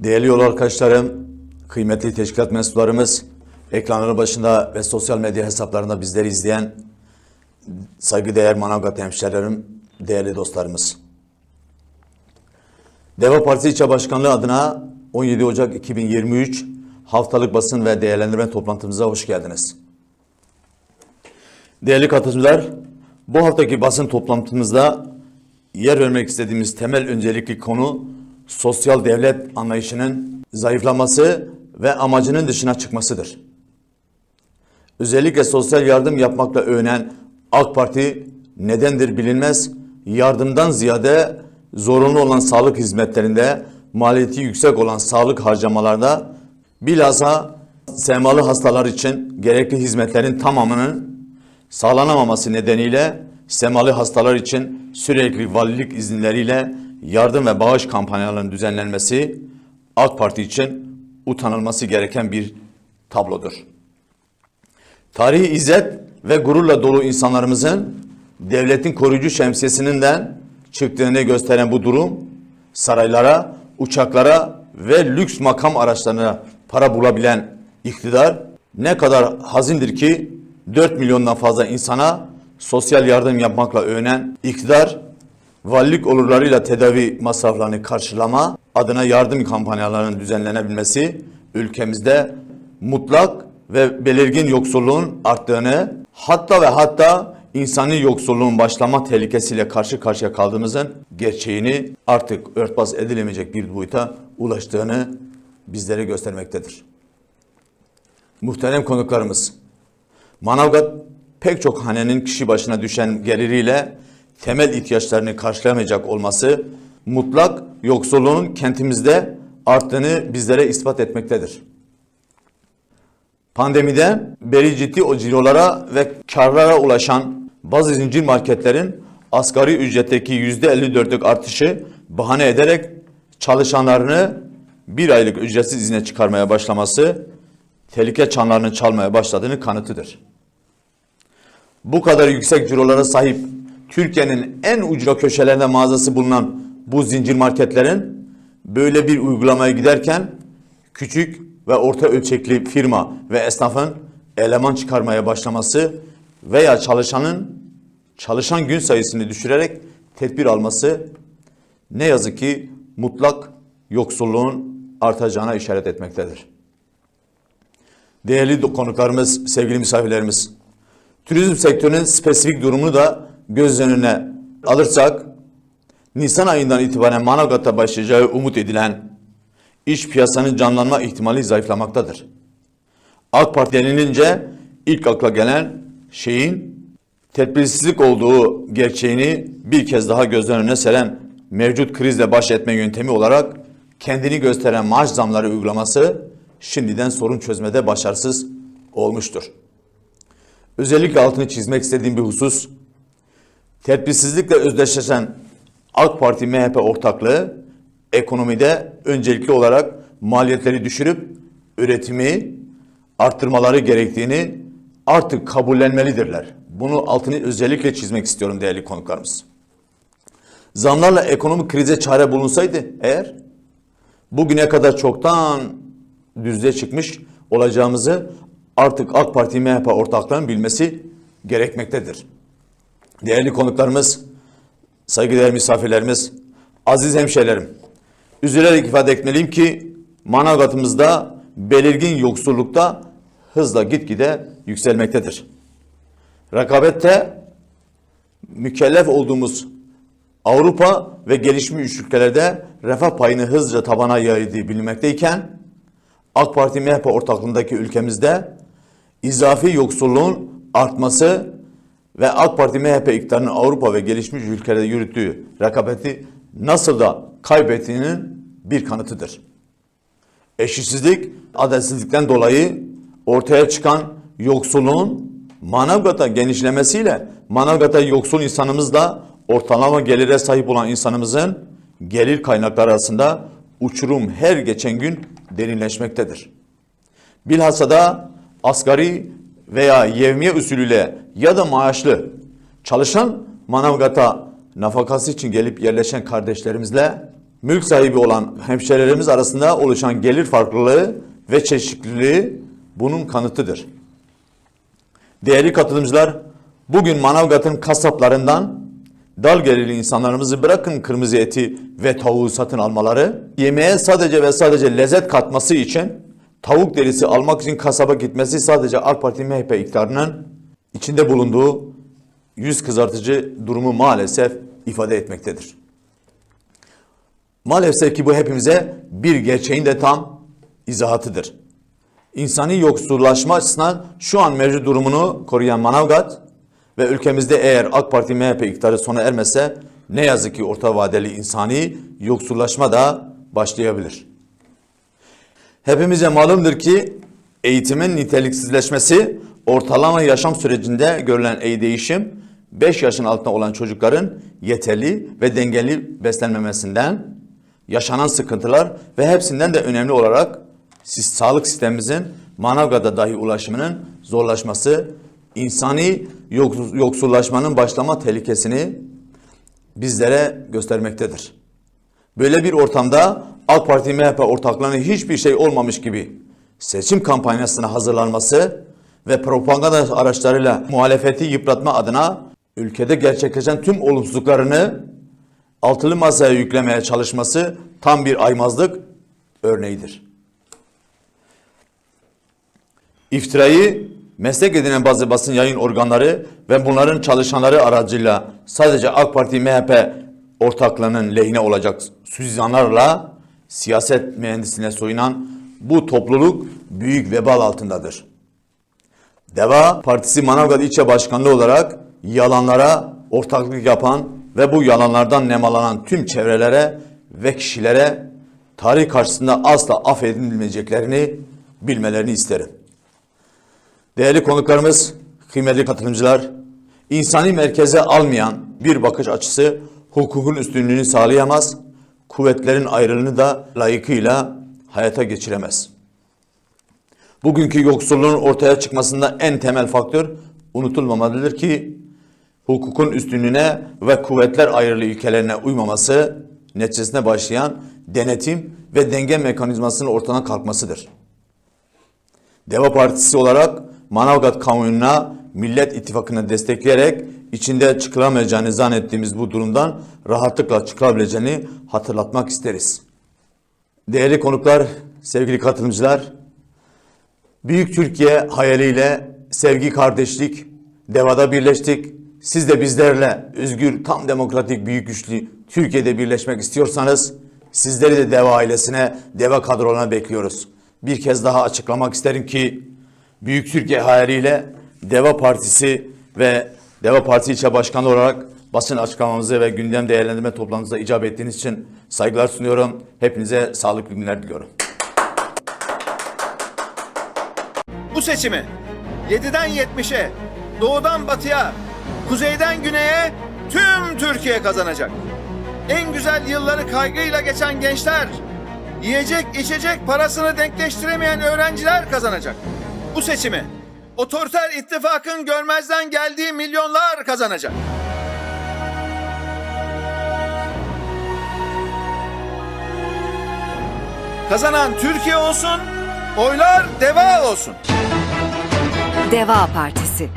Değerli yol arkadaşlarım, kıymetli teşkilat mensuplarımız, ekranları başında ve sosyal medya hesaplarında bizleri izleyen saygıdeğer Manavgat hemşehrilerim, değerli dostlarımız. Deva Partisi İlçe Başkanlığı adına 17 Ocak 2023 haftalık basın ve değerlendirme toplantımıza hoş geldiniz. Değerli katılımcılar, bu haftaki basın toplantımızda yer vermek istediğimiz temel öncelikli konu sosyal devlet anlayışının zayıflaması ve amacının dışına çıkmasıdır. Özellikle sosyal yardım yapmakla övünen AK Parti nedendir bilinmez, yardımdan ziyade zorunlu olan sağlık hizmetlerinde, maliyeti yüksek olan sağlık harcamalarda bilhassa semalı hastalar için gerekli hizmetlerin tamamının sağlanamaması nedeniyle semalı hastalar için sürekli valilik izinleriyle yardım ve bağış kampanyalarının düzenlenmesi AK Parti için utanılması gereken bir tablodur. Tarihi izzet ve gururla dolu insanlarımızın devletin koruyucu şemsiyesinden çıktığını gösteren bu durum saraylara, uçaklara ve lüks makam araçlarına para bulabilen iktidar ne kadar hazindir ki 4 milyondan fazla insana sosyal yardım yapmakla övünen iktidar valilik olurlarıyla tedavi masraflarını karşılama adına yardım kampanyalarının düzenlenebilmesi ülkemizde mutlak ve belirgin yoksulluğun arttığını hatta ve hatta insani yoksulluğun başlama tehlikesiyle karşı karşıya kaldığımızın gerçeğini artık örtbas edilemeyecek bir boyuta ulaştığını bizlere göstermektedir. Muhterem konuklarımız, Manavgat pek çok hanenin kişi başına düşen geliriyle temel ihtiyaçlarını karşılayamayacak olması mutlak yoksulluğun kentimizde arttığını bizlere ispat etmektedir. Pandemiden beri ciddi o cirolara ve karlara ulaşan bazı zincir marketlerin asgari ücretteki yüzde 54'lük artışı bahane ederek çalışanlarını bir aylık ücretsiz izne çıkarmaya başlaması tehlike çanlarını çalmaya başladığını kanıtıdır. Bu kadar yüksek cirolara sahip Türkiye'nin en ucra köşelerinde mağazası bulunan bu zincir marketlerin böyle bir uygulamaya giderken küçük ve orta ölçekli firma ve esnafın eleman çıkarmaya başlaması veya çalışanın çalışan gün sayısını düşürerek tedbir alması ne yazık ki mutlak yoksulluğun artacağına işaret etmektedir. Değerli konuklarımız, sevgili misafirlerimiz, turizm sektörünün spesifik durumunu da göz önüne alırsak, Nisan ayından itibaren Manavgat'ta başlayacağı umut edilen iş piyasanın canlanma ihtimali zayıflamaktadır. AK Parti denilince ilk akla gelen şeyin tedbirsizlik olduğu gerçeğini bir kez daha gözler önüne seren mevcut krizle baş etme yöntemi olarak kendini gösteren maaş zamları uygulaması şimdiden sorun çözmede başarısız olmuştur. Özellikle altını çizmek istediğim bir husus, tedbirsizlikle özdeşleşen AK Parti MHP ortaklığı ekonomide öncelikli olarak maliyetleri düşürüp üretimi arttırmaları gerektiğini artık kabullenmelidirler. Bunu altını özellikle çizmek istiyorum değerli konuklarımız. Zamlarla ekonomik krize çare bulunsaydı eğer bugüne kadar çoktan düzlüğe çıkmış olacağımızı artık AK Parti MHP ortaklarının bilmesi gerekmektedir. Değerli konuklarımız, saygıdeğer misafirlerimiz, aziz hemşehrilerim, üzülerek ifade etmeliyim ki Manavgat'ımızda belirgin yoksullukta hızla gitgide yükselmektedir. Rekabette mükellef olduğumuz Avrupa ve gelişmiş ülkelerde refah payını hızlıca tabana yaydığı bilinmekteyken AK Parti MHP ortaklığındaki ülkemizde izafi yoksulluğun artması ve AK Parti MHP iktidarının Avrupa ve gelişmiş ülkelerde yürüttüğü rekabeti nasıl da kaybettiğinin bir kanıtıdır. Eşitsizlik, adaletsizlikten dolayı ortaya çıkan yoksulluğun Manavgat'a genişlemesiyle Manavgat'a yoksul insanımızla ortalama gelire sahip olan insanımızın gelir kaynakları arasında uçurum her geçen gün derinleşmektedir. Bilhassa da asgari veya yevmiye usulüyle ya da maaşlı çalışan Manavgat'a nafakası için gelip yerleşen kardeşlerimizle mülk sahibi olan hemşehrilerimiz arasında oluşan gelir farklılığı ve çeşitliliği bunun kanıtıdır. Değerli katılımcılar, bugün Manavgat'ın kasaplarından dal gelirli insanlarımızı bırakın kırmızı eti ve tavuğu satın almaları, yemeğe sadece ve sadece lezzet katması için tavuk derisi almak için kasaba gitmesi sadece AK Parti MHP iktidarının içinde bulunduğu yüz kızartıcı durumu maalesef ifade etmektedir. Maalesef ki bu hepimize bir gerçeğin de tam izahatıdır. İnsani yoksullaşma açısından şu an mevcut durumunu koruyan Manavgat ve ülkemizde eğer AK Parti MHP iktidarı sona ermezse ne yazık ki orta vadeli insani yoksullaşma da başlayabilir. Hepimize malumdur ki eğitimin niteliksizleşmesi ortalama yaşam sürecinde görülen iyi değişim 5 yaşın altında olan çocukların yeterli ve dengeli beslenmemesinden yaşanan sıkıntılar ve hepsinden de önemli olarak sağlık sistemimizin Manavgat'a dahi ulaşımının zorlaşması, insani yoks- yoksullaşmanın başlama tehlikesini bizlere göstermektedir. Böyle bir ortamda AK Parti MHP ortaklarının hiçbir şey olmamış gibi seçim kampanyasına hazırlanması ve propaganda araçlarıyla muhalefeti yıpratma adına ülkede gerçekleşen tüm olumsuzluklarını altılı masaya yüklemeye çalışması tam bir aymazlık örneğidir. İftirayı meslek edinen bazı basın yayın organları ve bunların çalışanları aracıyla sadece AK Parti MHP ortaklarının lehine olacak suizanlarla siyaset mühendisine soyunan bu topluluk büyük vebal altındadır. Deva Partisi Manavgat İlçe Başkanlığı olarak yalanlara ortaklık yapan ve bu yalanlardan nemalanan tüm çevrelere ve kişilere tarih karşısında asla affedilmeyeceklerini bilmelerini isterim. Değerli konuklarımız, kıymetli katılımcılar, insani merkeze almayan bir bakış açısı hukukun üstünlüğünü sağlayamaz, kuvvetlerin ayrılığını da layıkıyla hayata geçiremez. Bugünkü yoksulluğun ortaya çıkmasında en temel faktör unutulmamalıdır ki hukukun üstünlüğüne ve kuvvetler ayrılığı ilkelerine uymaması neticesinde başlayan denetim ve denge mekanizmasının ortadan kalkmasıdır. Deva Partisi olarak Manavgat kamuoyuna Millet İttifakı'nı destekleyerek içinde çıkılamayacağını zannettiğimiz bu durumdan rahatlıkla çıkabileceğini hatırlatmak isteriz. Değerli konuklar, sevgili katılımcılar, Büyük Türkiye hayaliyle sevgi, kardeşlik, devada birleştik. Siz de bizlerle özgür, tam demokratik, büyük güçlü Türkiye'de birleşmek istiyorsanız sizleri de deva ailesine, deva kadrolarına bekliyoruz. Bir kez daha açıklamak isterim ki Büyük Türkiye hayaliyle Deva Partisi ve Deva Partisi ilçe başkanı olarak basın açıklamamızı ve gündem değerlendirme toplantımıza icap ettiğiniz için saygılar sunuyorum. Hepinize sağlıklı günler diliyorum. Bu seçimi 7'den 70'e, doğudan batıya, kuzeyden güneye tüm Türkiye kazanacak. En güzel yılları kaygıyla geçen gençler, yiyecek içecek parasını denkleştiremeyen öğrenciler kazanacak. Bu seçimi otoriter ittifakın görmezden geldiği milyonlar kazanacak. Kazanan Türkiye olsun, oylar deva olsun. Deva Partisi